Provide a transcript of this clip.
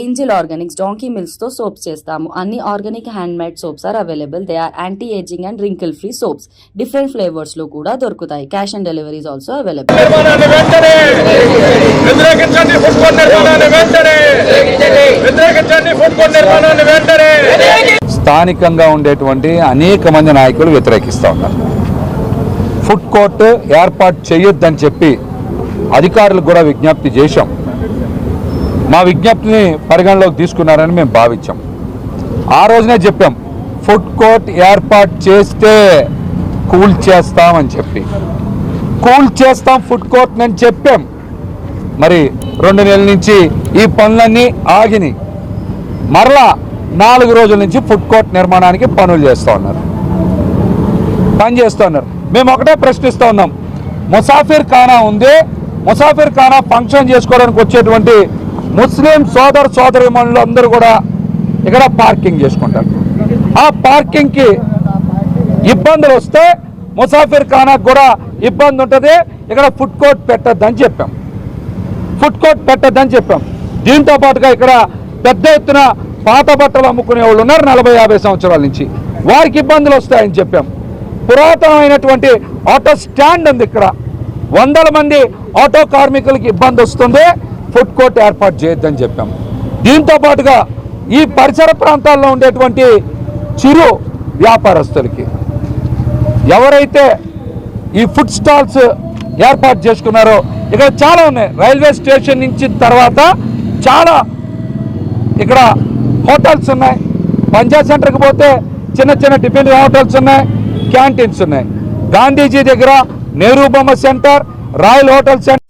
Angel organics donkey తో soaps చేస్తాము. అన్ని organic hand made soaps are available. They are anti ageing and wrinkle free soaps. Different ఫ్లేవర్స్లో కూడా దొరుకుతాయి. Cash on deliveries also available. స్థానికంగా ఉండేటువంటి అనేక మంది నాయకులు వ్యతిరేకిస్తూ ఉన్నారు. ఫుడ్ కోర్ట్ ఏర్పాటు చేయొద్దని చెప్పి అధికారులకు కూడా విజ్ఞప్తి చేశాం. మా విజ్ఞప్తిని పరిగణలోకి తీసుకున్నారని మేము భావించాం. ఆ రోజునే చెప్పాం ఫుడ్ కోర్ట్ ఏర్పాటు చేస్తే కూల్ చేస్తామని చెప్పి. కూల్ చేస్తాం ఫుడ్ కోర్ట్ అని చెప్పాం. మరి రెండు నెలల నుంచి ఈ పనులన్నీ ఆగినాయి. మరలా నాలుగు రోజుల నుంచి ఫుడ్ కోర్ట్ నిర్మాణానికి పనులు చేస్తూ ఉన్నారు. పని చేస్తూ ఉన్నారు. మేము ఒకటే ప్రశ్నిస్తూ ఉన్నాం ముసాఫిర్ ఖానా ఉంది? ముసాఫిర్ ఖానా ఫంక్షన్ చేసుకోవడానికి వచ్చేటువంటి ముస్లిం సోదర సోదరిమణులు అందరూ కూడా ఇక్కడ పార్కింగ్ చేసుకుంటారు. ఆ పార్కింగ్కి ఇబ్బందులు వస్తే ముసాఫిర్ ఖానాకు కూడా ఇబ్బంది ఉంటుంది. ఇక్కడ ఫుడ్ కోర్ట్ పెట్టద్దని చెప్పాం. ఫుడ్ కోర్ట్ పెట్టద్దని చెప్పాం. దీంతో పాటుగా ఇక్కడ పెద్ద ఎత్తున పాత బట్టలు అమ్ముకునే వాళ్ళు ఉన్నారు నలభై యాభై సంవత్సరాల నుంచి. వారికి ఇబ్బందులు వస్తాయని చెప్పాం. పురాతనమైనటువంటి ఆటో స్టాండ్ ఉంది ఇక్కడ. వందల మంది ఆటో కార్మికులకి ఇబ్బంది వస్తుంది. ఫుడ్ కోర్ట్ ఏర్పాటు చేయొద్దని చెప్పాం. దీంతో పాటుగా ఈ పరిసర ప్రాంతాల్లో ఉండేటువంటి చిరు వ్యాపారస్తులకి ఎవరైతే ఈ ఫుడ్ స్టాల్స్ ఏర్పాటు చేసుకున్నారో ఇక్కడ చాలా ఉన్నాయి. రైల్వే స్టేషన్ నుంచి తర్వాత చాలా ఇక్కడ హోటల్స్ ఉన్నాయి. పంజాబ్ సెంటర్కి పోతే చిన్న చిన్న టిఫిన్ హోటల్స్ ఉన్నాయి క్యాంటీన్స్ ఉన్నాయి. గాంధీజీ దగ్గర నెహ్రూ బొమ్మ సెంటర్ రాయల్ హోటల్ సెంటర్